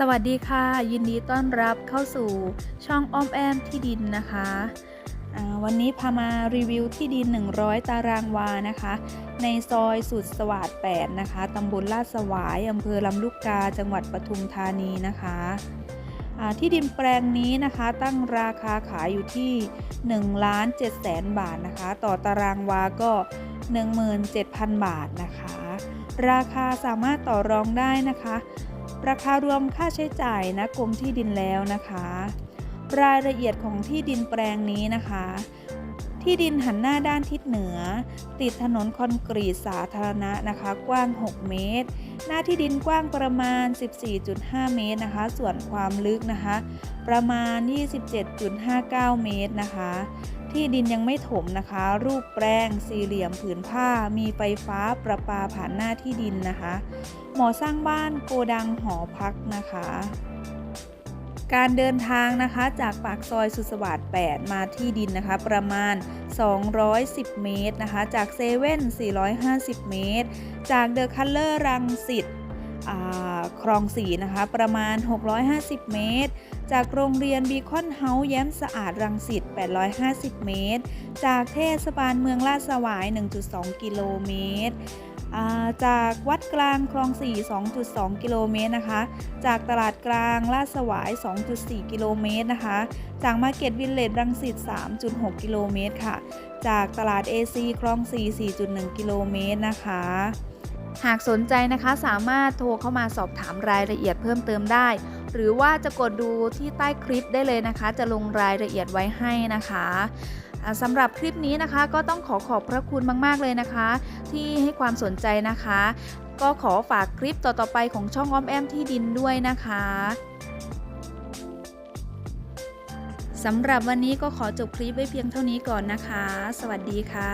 สวัสดีค่ะ ยินดีต้อนรับเข้าสู่ช่องอ้อมแอมที่ดินนะคะวันนี้พามารีวิวที่ดิน 100 ตารางวานะคะ ในซอยสุดสวัสด8นะคะตำบลลาดสวายอำเภอลำลูกกาจังหวัดปทุมธานีนะคะที่ดินแปลงนี้นะคะตั้งราคาขายอยู่ที่1ล้าน7แสนบาทนะคะ ต่อตารางวาก็ 17,000 บาทนะคะ ราคาสามารถต่อรองได้นะคะ ราคารวมค่าใช้จ่ายนะกรมที่ดินแล้วนะคะ รายละเอียดของที่ดินแปลงนี้นะคะ ที่ดินหันหน้าด้านทิศเหนือ ติดถนนคอนกรีตสาธารณะนะคะ กว้าง 6 เมตร หน้าที่ดินกว้างประมาณ 14.5 เมตรนะคะ ส่วนความลึกนะคะ ประมาณ 27.59 เมตรนะคะ ที่ดินยังไม่ถมนะคะ รูปแปลงสี่เหลี่ยมผืนผ้า มีไฟฟ้าประปาผ่านหน้าที่ดินนะคะ หมอสร้างบ้านโกดังหอพักนะคะ การเดินทางนะคะจากปากซอยสุสวัสด8มาที่ดินนะคะ ประมาณ 210 เมตรนะคะ จากเซเว่น450 เมตร จากเดอะคัลเลอร์รังสิตคลองสีนะคะประมาณ 650 เมตร จากโรงเรียนบีคอนเฮาส์แย้มสะอาดรังสิต 850 เมตร จากเทศบาลเมืองลาดสวาย 1.2 กิโลเมตร จากวัดกลางคลอง 4 2.2 กิโลเมตรนะคะ จากตลาดกลางลาดสวาย 2.4 กิโลเมตรนะคะ จากมาร์เก็ตวิลเลจรังสิต 3.6 กิโลเมตรค่ะ จากตลาด AC คลอง 4 4.1 กิโลเมตรนะคะหากสนใจนะคะสามารถโทรเข้ามาสอบถามรายละเอียดเพิ่มเติมได้ หรือว่าจะกดดูที่ใต้คลิปได้เลยนะคะ จะลงรายละเอียดไว้ให้นะคะ สำหรับคลิปนี้นะคะก็ต้องขอขอบพระคุณมาก ๆ เลยนะคะ ที่ให้ความสนใจนะคะ ก็ขอฝากคลิปต่อๆไปของช่องอ้อมแอมที่ดินด้วยนะคะสำหรับวันนี้ก็ขอจบคลิปไว้เพียงเท่านี้ก่อนนะคะ สวัสดีค่ะ